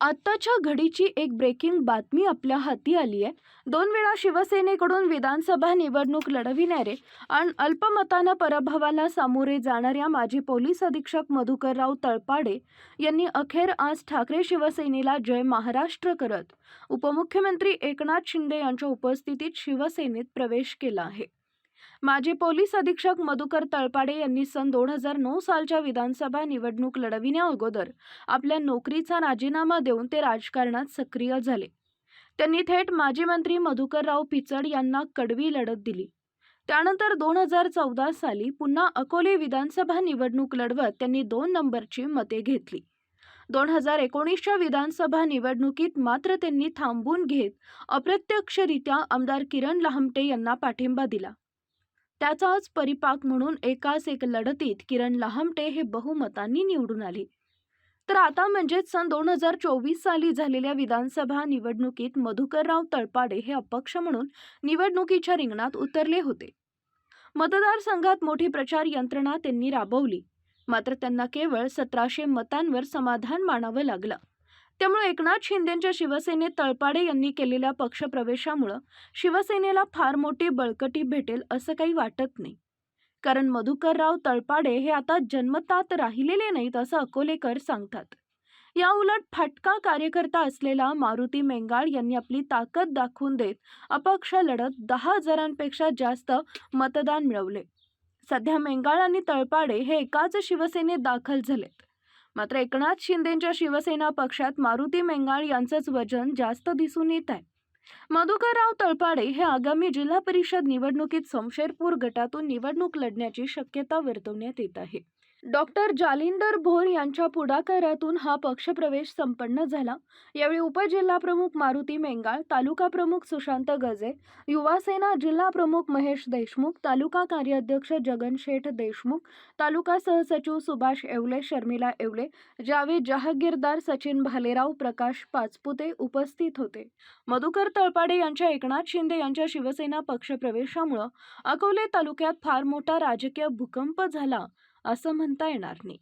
आत्ताच्या घडीची एक ब्रेकिंग बातमी आपल्या हाती आली आहे. दोन वेळा शिवसेनेकडून विधानसभा निवडणूक लढविणारे आणि अल्पमतानं पराभवाला सामोरे जाणाऱ्या माजी पोलीस अधीक्षक मधुकरराव तळपाडे यांनी अखेर आज ठाकरे शिवसेनेला जय महाराष्ट्र करत उपमुख्यमंत्री एकनाथ शिंदे यांच्या उपस्थितीत शिवसेनेत प्रवेश केला आहे. माजी पोलीस अधीक्षक मधुकर तळपाडे यांनी सन दोन हजार नऊ सालच्या विधानसभा निवडणूक लढविण्या अगोदर आपल्या नोकरीचा राजीनामा देऊन ते राजकारणात सक्रिय झाले. त्यांनी थेट माजी मंत्री मधुकरराव पिचड यांना कडवी लढत दिली. त्यानंतर दोन हजार चौदा साली पुन्हा अकोले विधानसभा निवडणूक लढवत त्यांनी दोन नंबरची मते घेतली. दोन हजार एकोणीसच्या विधानसभा निवडणुकीत मात्र त्यांनी थांबून घेत अप्रत्यक्षरित्या आमदार किरण लहामटे यांना पाठिंबा दिला. त्याचाच परिपाक म्हणून एकाच एक लढतीत किरण लहामटे हे बहुमतांनी निवडून आले. तर आता म्हणजेच सन दोन हजार चोवीस साली झालेल्या विधानसभा निवडणुकीत मधुकरराव तळपाडे हे अपक्ष म्हणून निवडणुकीच्या रिंगणात उतरले होते. मतदारसंघात मोठी प्रचार यंत्रणा त्यांनी राबवली. मात्र त्यांना केवळ सतराशे मतांवर समाधान मानावं लागलं. त्यामुळे एकनाथ शिंदेच्या शिवसेनेत तळपाडे यांनी केलेल्या पक्षप्रवेशामुळं शिवसेनेला फार मोठी बळकटी भेटेल असं काही वाटत नाही. कारण मधुकरराव तळपाडे हे आता जन्मतात राहिलेले नाहीत असं अकोलेकर सांगतात. या उलट फाटका कार्यकर्ता असलेला मारुती मेंगाळ यांनी आपली ताकद दाखवून देत अपक्ष लढत दहा हजारांपेक्षा जास्त मतदान मिळवले. सध्या मेंगाळ आणि तळपाडे हे एकाच शिवसेनेत दाखल झालेत. मात्र एकनाथ शिंदेच्या शिवसेना पक्षात मारुती मेंगाळ यांचंच वजन जास्त दिसून येत आहे. मधुकरराव तळपाडे हे आगामी जिल्हा परिषद निवडणुकीत समशेरपूर गटातून निवडणूक लढण्याची शक्यता वर्तवण्यात येत आहे. डॉक्टर जालिंदर भोर यांच्या पुढाकारातून हा पक्षप्रवेश संपन्न झाला. यावेळी उपजिल्हाप्रमुख मारुती मेंगाळ तालुका प्रमुख सुशांत गजे युवासेना जिल्हा प्रमुख महेश देशमुख तालुका कार्याध्यक्ष जगन शेठ देशमुख तालुका सहसचिव सुभाष येवले शर्मिला येवले जावेद जहागीरदार सचिन भालेराव प्रकाश पाचपुते उपस्थित होते. मधुकर तळपाडे यांच्या एकनाथ शिंदे यांच्या शिवसेना पक्षप्रवेशामुळं अकोले तालुक्यात फार मोठा राजकीय भूकंप झाला. असं म्हणता येणार नाही.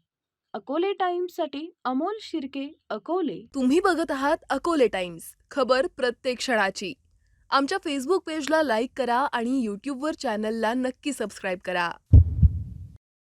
अकोले टाइम्ससाठी अमोल शिर्के अकोले. तुम्ही बघत आहात अकोले टाइम्स. खबर प्रत्येक क्षणाची. आमच्या फेसबुक पेजला लाईक करा आणि यूट्यूबवर चॅनलला नक्की सबस्क्राईब करा.